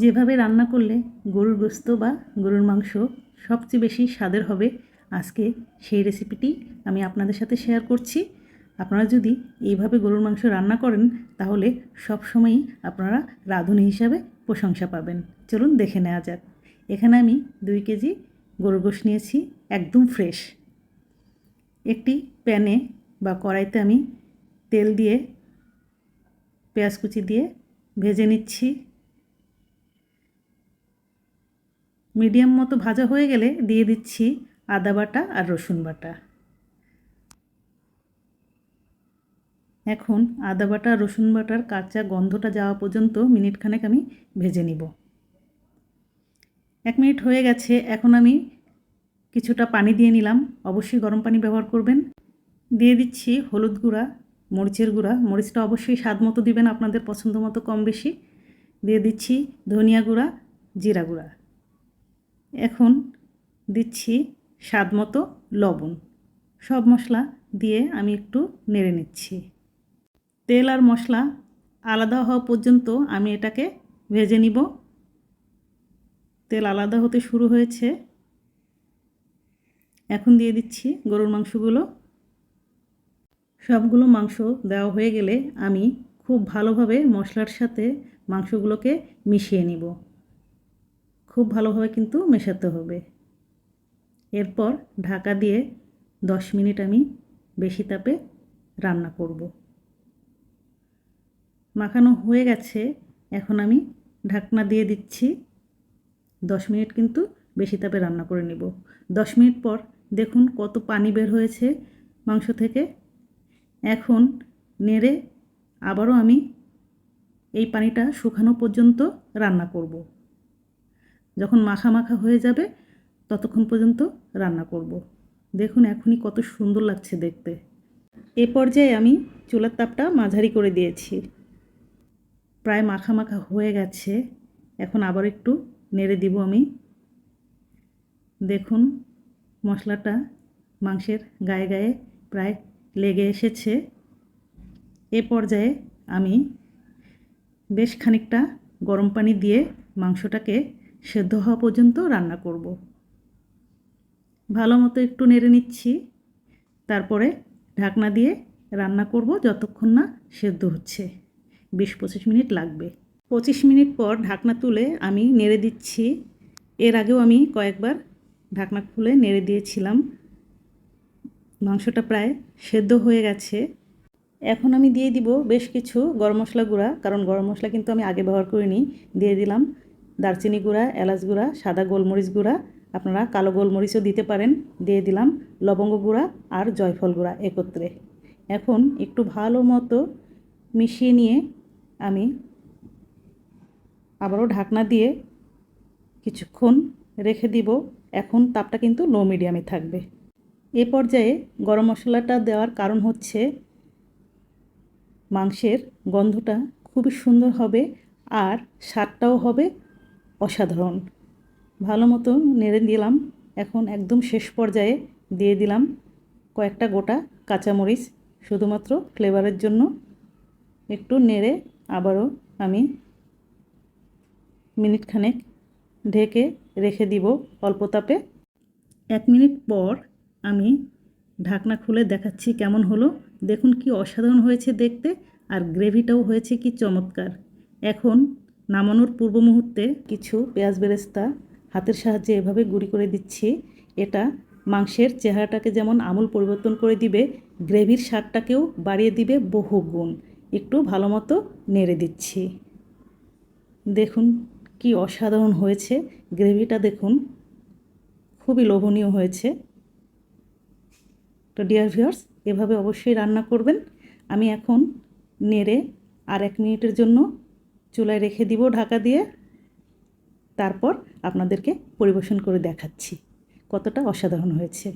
যেভাবে রান্না করলে গরুর গোস্ত বা গরুর মাংস সবচেয়ে বেশি স্বাদের হবে, আজকে সেই রেসিপিটি আমি আপনাদের সাথে শেয়ার করছি। আপনারা যদি এইভাবে গরুর মাংস রান্না করেন, তাহলে সব সময়ই আপনারা রাঁধুনি হিসাবে প্রশংসা পাবেন। চলুন দেখে নেওয়া যাক। এখানে আমি দুই কেজি গরুর গোশ নিয়েছি, একদম ফ্রেশ একটি প্যানে বা কড়াইতে আমি তেল দিয়ে পেঁয়াজ কুচি দিয়ে ভেজে নিচ্ছি। মিডিয়াম মতো ভাজা হয়ে গেলে দিয়ে দিচ্ছি আদা বাটা আর রসুন বাটা। এখন আদা বাটা, রসুন বাটার কাঁচা গন্ধটা যাওয়া পর্যন্ত মিনিটখানেক আমি ভেজে নিব। এক মিনিট হয়ে গেছে, এখন আমি কিছুটা পানি দিয়ে নিলাম। অবশ্যই গরম পানি ব্যবহার করবেন। দিয়ে দিচ্ছি হলুদ গুঁড়া, মরিচের গুঁড়া। মরিচটা অবশ্যই স্বাদ মতো দিবেন, আপনাদের পছন্দ মতো কম বেশি। দিয়ে দিচ্ছি ধনিয়া গুঁড়া, জিরা গুঁড়া। এখন দিচ্ছি স্বাদ মতো লবণ। সব মশলা দিয়ে আমি একটু নেড়ে নিচ্ছি। তেল আর মশলা আলাদা হওয়া পর্যন্ত আমি এটাকে ভেজে নিব। তেল আলাদা হতে শুরু হয়েছে। এখন দিয়ে দিচ্ছি গরুর মাংসগুলো। সবগুলো মাংস দেওয়া হয়ে গেলে আমি খুব ভালোভাবে মশলার সাথে মাংসগুলোকে মিশিয়ে নিব। খুব ভালোভাবে কিন্তু মেশাতে হবে। এরপর ঢাকা দিয়ে দশ মিনিট আমি বেশি তাপে রান্না করব। মাখানো হয়ে গেছে, এখন আমি ঢাকনা দিয়ে দিচ্ছি। দশ মিনিট কিন্তু বেশি তাপে রান্না করে নিব। দশ মিনিট পর দেখুন কত পানি বের হয়েছে মাংস থেকে। এখন নেড়ে আবারও আমি এই পানিটা শুকানো পর্যন্ত রান্না করব। যখন মাখা মাখা হয়ে যাবে, ততক্ষণ পর্যন্ত রান্না করব। দেখুন এখনই কত সুন্দর লাগছে দেখতে। এ পর্যায়ে আমি চুলার তাপটা মাঝারি করে দিয়েছি। প্রায় মাখা মাখা হয়ে গেছে। এখন আবার একটু নেড়ে দিব আমি। দেখুন মশলাটা মাংসের গায়ে গায়ে প্রায় লেগে এসেছে। এ পর্যায়ে আমি বেশ খানিকটা গরম পানি দিয়ে মাংসটাকে সেদ্ধ হওয়া পর্যন্ত রান্না করব। ভালো মতো একটু নেড়ে নিচ্ছি। তারপরে ঢাকনা দিয়ে রান্না করব যতক্ষণ না সেদ্ধ হচ্ছে। বিশ পঁচিশ মিনিট লাগবে। পঁচিশ মিনিট পর ঢাকনা তুলে আমি নেড়ে দিচ্ছি। এর আগেও আমি কয়েকবার ঢাকনা খুলে নেড়ে দিয়েছিলাম। মাংসটা প্রায় সেদ্ধ হয়ে গেছে। এখন আমি দিয়ে দিব বেশ কিছু গরম মশলা গুঁড়া, কারণ গরম মশলা কিন্তু আমি আগে ব্যবহার করিনি, দিয়ে দিলাম। দারচিনি গুঁড়া, এলাচ গুঁড়া, সাদা গোলমরিচ গুঁড়া, আপনারা কালো গোলমরিচও দিতে পারেন। দিয়ে দিলাম লবঙ্গ গুঁড়া আর জয়ফল গুঁড়া একত্রে। এখন একটু ভালো মতো মিশিয়ে নিয়ে আমি আবারও ঢাকনা দিয়ে কিছুক্ষণ রেখে দিব। এখন তাপটা কিন্তু লো মিডিয়ামে থাকবে। এ পর্যায়ে গরম মশলাটা দেওয়ার কারণ হচ্ছে মাংসের গন্ধটা খুবই সুন্দর হবে আর স্বাদটাও হবে অসাধারণ। ভালো মতো নেড়ে দিলাম। এখন একদম শেষ পর্যায়ে দিয়ে দিলাম কয়েকটা গোটা কাঁচামরিচ, শুধুমাত্র ফ্লেভারের জন্য। একটু নেড়ে আবারও আমি মিনিট খানেক ঢেকে রেখে দিব অল্প তাপে। এক মিনিট পর আমি ঢাকনা খুলে দেখাচ্ছি কেমন হলো। দেখুন কি অসাধারণ হয়েছে দেখতে, আর গ্রেভিটাও হয়েছে কি চমৎকার। এখন নামানোর পূর্ব মুহূর্তে কিছু পেঁয়াজ বেরেস্তা হাতের সাহায্যে এভাবে গুঁড়ি করে দিচ্ছি। এটা মাংসের চেহারাটাকে যেমন আমূল পরিবর্তন করে দিবে, গ্রেভির স্বাদটাকেও বাড়িয়ে দিবে বহু গুণ। একটু ভালো মতো নেড়ে দিচ্ছি। দেখুন কি অসাধারণ হয়েছে। গ্রেভিটা দেখুন, খুবই লোভনীয় হয়েছে। তো ডিয়ার ভিউয়ার্স এভাবে অবশ্যই রান্না করবেন। আমি এখন নেড়ে আর এক মিনিটের জন্য চুলায় রেখে দিব ঢাকা দিয়ে। তারপর আপনাদেরকে পরিবেশন করে দেখাচ্ছি কতটা অসাধারণ হয়েছে।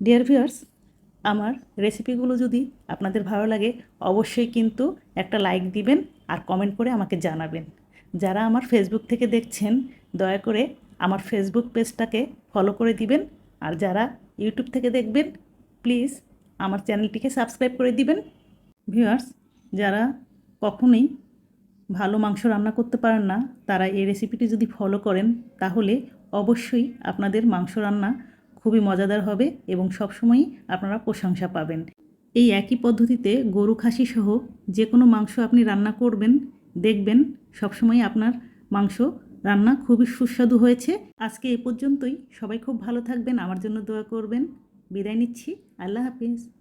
ডিয়ার ভিউয়ার্স আমার রেসিপিগুলো যদি আপনাদের ভালো লাগে, অবশ্যই কিন্তু একটা লাইক দিবেন আর কমেন্ট করে আমাকে জানাবেন। যারা আমার ফেসবুক থেকে দেখছেন, দয়া করে আমার ফেসবুক পেজটাকে ফলো করে দিবেন। আর যারা ইউটিউব থেকে দেখবেন প্লিজ আমার চ্যানেলটিকে সাবস্ক্রাইব করে দিবেন। ভিউয়ার্স যারা কখনোই ভালো মাংস রান্না করতে পারেন না, তারা এই রেসিপিটি যদি ফলো করেন, তাহলে অবশ্যই আপনাদের মাংস রান্না খুবই মজাদার হবে এবং সবসময়ই আপনারা প্রশংসা পাবেন। এই একই পদ্ধতিতে গরু, খাসি সহ যে কোনো মাংস আপনি রান্না করবেন, দেখবেন সবসময় আপনার মাংস রান্না খুবই সুস্বাদু হয়েছে। আজকে এ পর্যন্তই। সবাই খুব ভালো থাকবেন। আমার জন্য দোয়া করবেন। বিদায় নিচ্ছি। আল্লাহ হাফিজ।